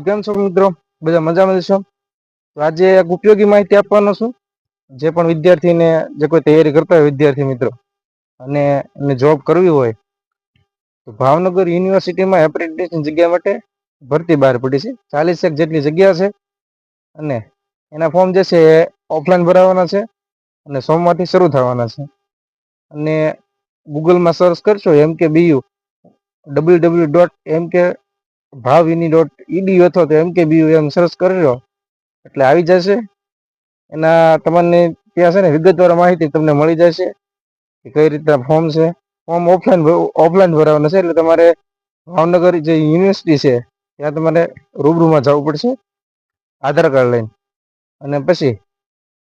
તો કેમ છો મિત્રો? બધા મજામાં છો? તો આજે એક ઉપયોગી માહિતી આપવાનો છું, જે પણ વિદ્યાર્થીને, જે કોઈ તૈયારી કરતા હોય વિદ્યાર્થી મિત્રો, અને એમને જોબ કરવી હોય, તો ભાવનગર યુનિવર્સિટીમાં એપ્રેન્ટિસની જગ્યા માટે ભરતી બહાર પડી છે. ચાલીસ એક જેટલી જગ્યા છે, અને એના ફોર્મ જે છે એ ઓફલાઈન ભરાવાના છે, અને સોમવારથી શરૂ થવાના છે. અને ગૂગલમાં સર્ચ કરશો, એમ કે BU W W dot M K Bhavini dot ED અથવા તો એમ કે એમ સર્ચ કરજો એટલે આવી જશે. એના તમને ત્યાં છે ને વિગતવાર માહિતી તમને મળી જશે કે કઈ રીતના ફોર્મ છે. ફોર્મ ઓફલાઈન ઓફલાઈન ભરાવાનું છે એટલે તમારે ભાવનગર જે યુનિવર્સિટી છે, ત્યાં તમારે રૂબરૂમાં જવું પડશે. આધાર કાર્ડ લઈને. અને પછી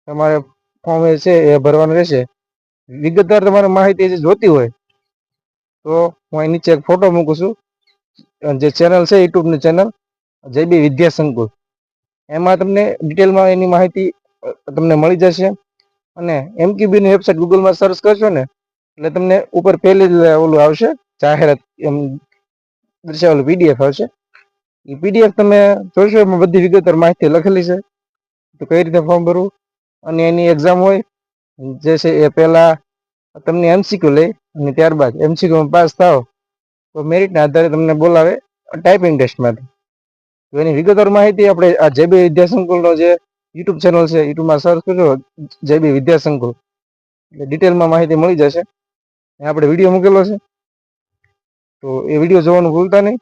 તમારે ફોર્મ એ છે એ ભરવાનું રહેશે. વિગતવાર તમારે માહિતી જે જોતી હોય તો હું અહીં નીચે એક ફોટો મૂકું છું. જે ચેનલ છે યુટ્યુબની ચેનલ જય બી વિદ્યા સંકુલ. એમાં તમને ડિટેલમાં એની માહિતી તમને મળી જશે. અને એમક્યુબીની વેબસાઇટ ગૂગલમાં સર્ચ કરશો ને, એટલે તમને ઉપર પહેલી ઓલું આવશે, જાહેરાત, એમ, દર્શાવેલું પીડીએફ આવશે. એ પીડીએફ તમે જોશો, એમાં બધી વિગતવાર માહિતી લખેલી છે. તો કઈ રીતે ફોર્મ ભરવું? અને એની એક્ઝામ હોય, જે છે એ પહેલાં તમને એમસીક્યુ લઈ, અને ત્યારબાદ એમસીક્યુમાં પાસ થાવ તો મેરિટના આધારે તમને બોલાવે ટાઈપિંગ ટેસ્ટમાંથી તો એની વિગતવાર માહિતી આપણે આ જે બી વિદ્યાસંકુલનો જે યુટ્યુબ ચેનલ છે યુટ્યુબમાં સર્ચ કરજો, જે બી વિદ્યાસંકુલ. એટલે ડિટેલમાં માહિતી મળી જશે. આપણે વીડિયો મૂકેલો છે. તો એ વીડિયો જોવાનું ભૂલતા નહીં.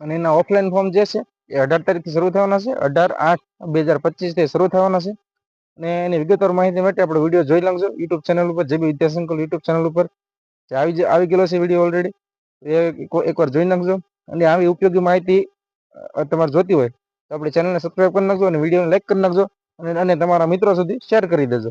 અને એના ઓફલાઈન ફોર્મ જે છે, એ અઢાર તારીખથી શરૂ થવાના છે. અઢાર આઠ બે હજાર પચીસથી શરૂ થવાના છે. અને એની વિગતવાર માહિતી માટે આપણે વીડિયો જોઈ લાગજો યુટ્યુબ ચેનલ ઉપર, જે બી વિદ્યાસંકુલ યુટ્યુબ ચેનલ ઉપર આવી આવી ગયેલો છે વીડિયો ઓલરેડી એ એકવાર જોઈ નાખજો. અને આવી ઉપયોગી માહિતી તમારે જોતી હોય તો આપણી ચેનલને સબસ્ક્રાઈબ કરી નાખજો અને વિડીયોને લાઈક કરી નાખજો અને તમારા મિત્રો સુધી શેર કરી દેજો.